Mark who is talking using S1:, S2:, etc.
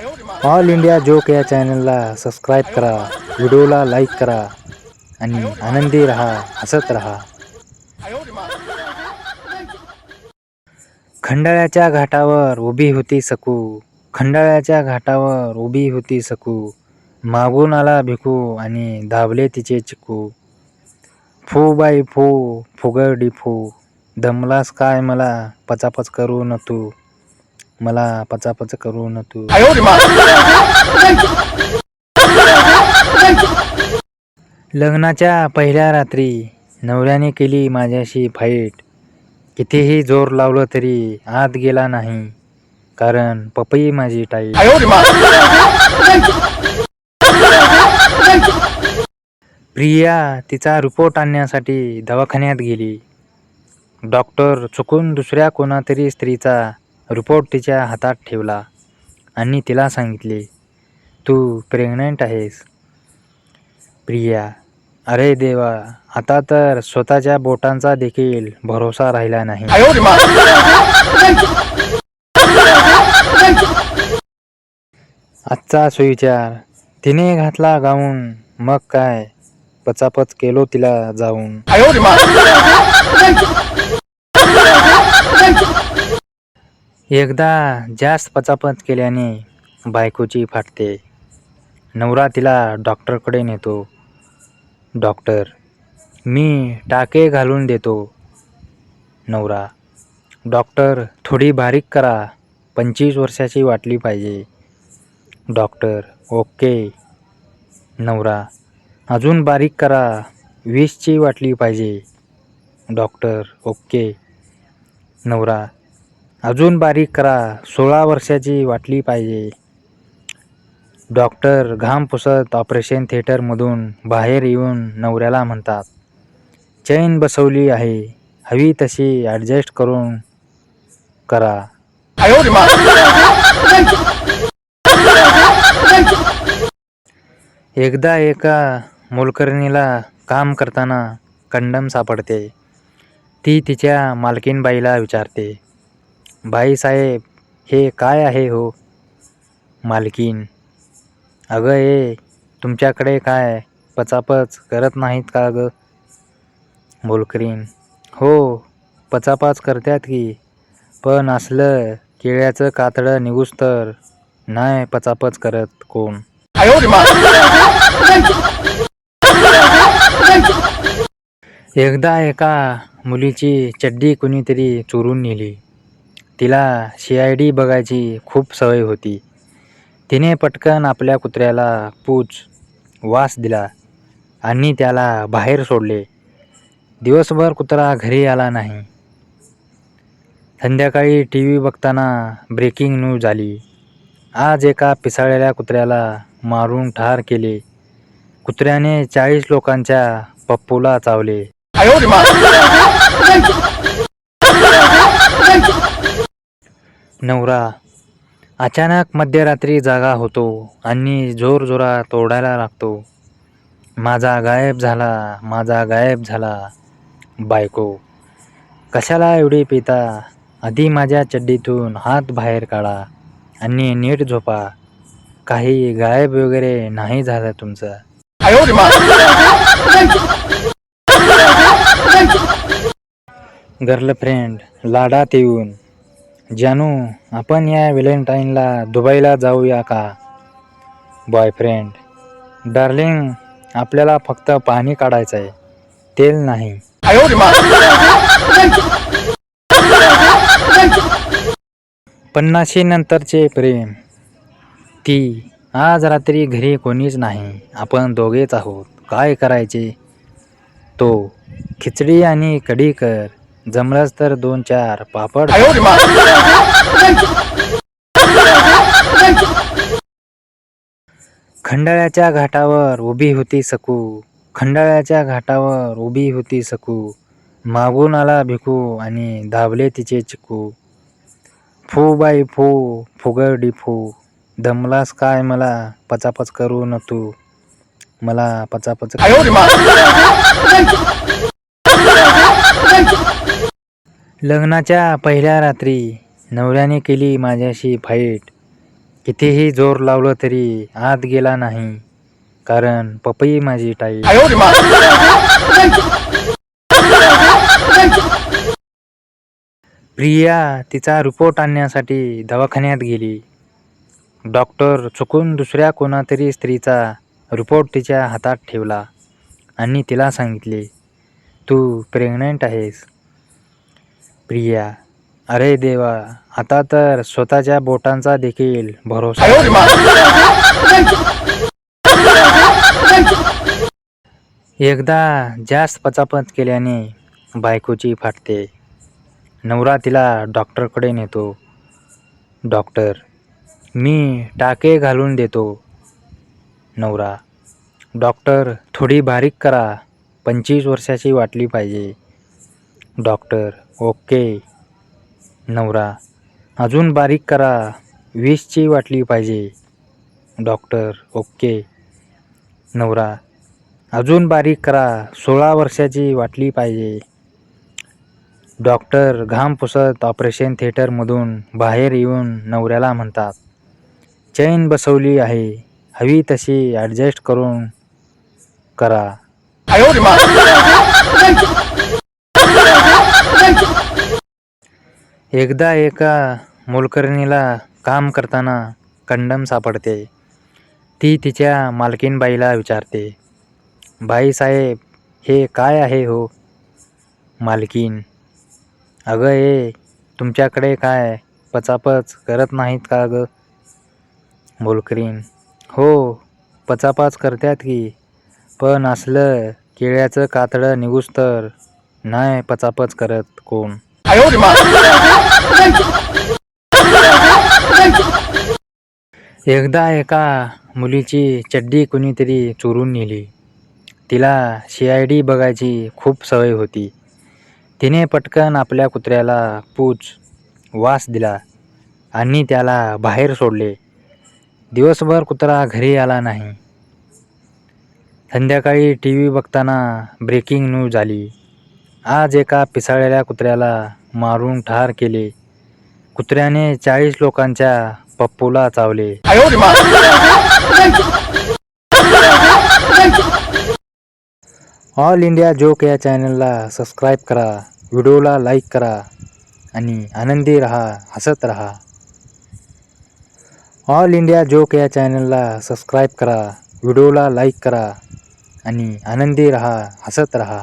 S1: All India joke या चॅनलला subscribe करा व्हिडिओला लाईक करा आणि आनंदी रहा हसत रहा. खंडाळ्याच्या घाटावर उभी होती सकू खंडाळ्याच्या घाटावर उभी होती सकू. मागून आला भिकू आणि धावले तिचे चिकू. फू बाई फू फुगडी फू दमलास काय मला पचापच करू न तू. मला पचापच करू न तू. लग्नाच्या पहिल्या रात्री नवऱ्याने केली माझ्याशी फाईट. कितीही जोर लावलं तरी आत गेला नाही कारण पपई माझी टाईट. प्रिया तिचा रिपोर्ट आणण्यासाठी दवाखान्यात गेली. डॉक्टर चुकून दुसऱ्या कोणातरी स्त्रीचा रिपोर्ट तिच्या हातात ठेवला आणि तिला सांगितले तू प्रेग्नंट आहेस. प्रिया अरे देवा आता तर स्वतःच्या बोटांचा देखील भरोसा राहिला नाही. आजचा सुविचार तिने घातला गाऊन मग काय? पचापच केलो तिला जाऊन. एकदा जास्त पचापच केल्याने बायकोची फाटते. नवरा तिला डॉक्टरकडे नेतो. डॉक्टर मी टाके घालून देतो. नवरा डॉक्टर थोडी बारीक करा पंचवीस वर्षाची वाटली पाहिजे. Doctor okay. नवरा अजून बारीक करा वीसची वाटली पाहिजे. Doctor okay. नवरा अजून बारीक करा. सोळा वर्षाची वाटली पाहिजे. डॉक्टर घाम पुसत ऑपरेशन थिएटरमधून बाहेर येऊन नवऱ्याला म्हणतात चैन बसवली आहे. हवी तशी ॲडजस्ट करून करा. एकदा एका मोलकरणीला काम करताना कंडम सापडते. ती तिच्या मालकीनबाईला विचारते भाईसाहेब हे काय आहे हो? मालकीन अगं हे तुमच्याकडे काय पचापच करत नाहीत का ग? मोलकरीण हो पचापाच करतात की पण असलं केळ्याचं कातडं निघूस तर नाही पचापच करत कोण? एकदा एका मुलीची चड्डी कुणीतरी चोरून नेली. तिला सी आय डी बघायची खूप सवय होती. तिने पटकन आपल्या कुत्र्याला पूच वास दिला आणि त्याला बाहेर सोडले. दिवसभर कुत्रा घरी आला नाही. संध्याकाळी टी व्ही बघताना ब्रेकिंग न्यूज आली. आज एका पिसाळलेल्या कुत्र्याला मारून ठार केले. कुत्र्याने चाळीस लोकांच्या पप्पूला चावले. नवरा. अचानक मध्यरात्री जागा होतो आणि जोर जोरात लागतो. माझा गायब झाला माझा गायब झाला. बायको कशाला एवढी पिता? आधी माझ्या चड्डीतून हात बाहेर काढा आणि नीट झोपा. काही गायब वगैरे नाही झालं तुमचं. गर्लफ्रेंड लाडात येऊन जानू आपण या व्हॅलेंटाईनला दुबईला जाऊया का? बॉयफ्रेंड डार्लिंग आपल्याला फक्त पाणी काढायचं आहे तेल नाही. पन्नाशी नंतरचे प्रेम. ती आज रात्री घरी कोणीच नाही. आपण दोघेच आहोत. काय करायचे? तो खिचडी आणि कढी कर. जमलंच तर दोन चार पापड. खंडाळ्याच्या घाटावर उभी होती सकू. खंडाळ्याच्या घाटावर उभी होती सकू. मागून आला भिकू आणि धावले तिचे चिकू. फू बाई फू फुगडी फू. दमलास काय मला? पचापच करू न तू. मला पचापच लग्नाच्या पहिल्या रात्री नवऱ्याने केली माझ्याशी फाईट. कितीही जोर लावलं तरी आत गेला नाही कारण पपई माझी टाई प्रिया तिचा रिपोर्ट आणण्यासाठी दवाखान्यात गेली. डॉक्टर चुकून दुसऱ्या कोणातरी स्त्रीचा रिपोर्ट तिच्या हातात ठेवला आणि तिला सांगितले तू प्रेग्नंट आहेस. प्रिया. अरे देवा आता तर स्वतःच्या बोटांचा देखील भरोसा. एकदा जास्त पचापच केल्याने बायकोची फाटते. नवरा तिला डॉक्टरकडे नेतो. डॉक्टर मी टाके घालून देतो. नवरा डॉक्टर थोडी बारीक करा. पंचवीस वर्षाची वाटली पाहिजे. Doctor okay. नवरा अजून बारीक करा. वीसची वाटली पाहिजे. Doctor okay. नवरा अजून बारीक करा. सोळा वर्षाची वाटली पाहिजे. डॉक्टर घाम पुसत ऑपरेशन थिएटरमधून बाहेर येऊन नवऱ्याला म्हणतात चैन बसवली आहे. हवी तशी ॲडजस्ट करून करा. एकदा एका मोलकरणीला काम करताना कंडम सापडते. ती तिच्या मालकीनबाईला विचारते बाईसाहेब हे काय आहे हो? मालकीन अगं हे तुमच्याकडे काय पचापच करत नाहीत का ग? मोलकरीण हो पचापाच करतात की पण असलं केळ्याचं कातडं निघूस तर नाही पचापच करत कोण? एकदा एका मुलीची चड्डी कुणीतरी चोरून नेली. तिला सी आय डी बघायची खूप सवय होती. तिने पटकन आपल्या कुत्र्याला पूच वास दिला आणि त्याला बाहेर सोडले. दिवसभर कुत्रा घरी आला नाही. संध्याकाळी टी व्ही बघताना ब्रेकिंग न्यूज आली. आज एका पिसाळलेल्या कुत्र्याला मारून ठार केले. कुत्र्याने चाळीस लोकांच्या पप्पूला चावले. ऑल इंडिया जोक या चॅनलला सबस्क्राईब करा व्हिडिओला लाईक करा आणि आनंदी रहा हसत रहा. ऑल इंडिया जोक या चॅनलला सबस्क्राईब करा व्हिडिओला लाईक करा आणि आनंदी रहा हसत रहा.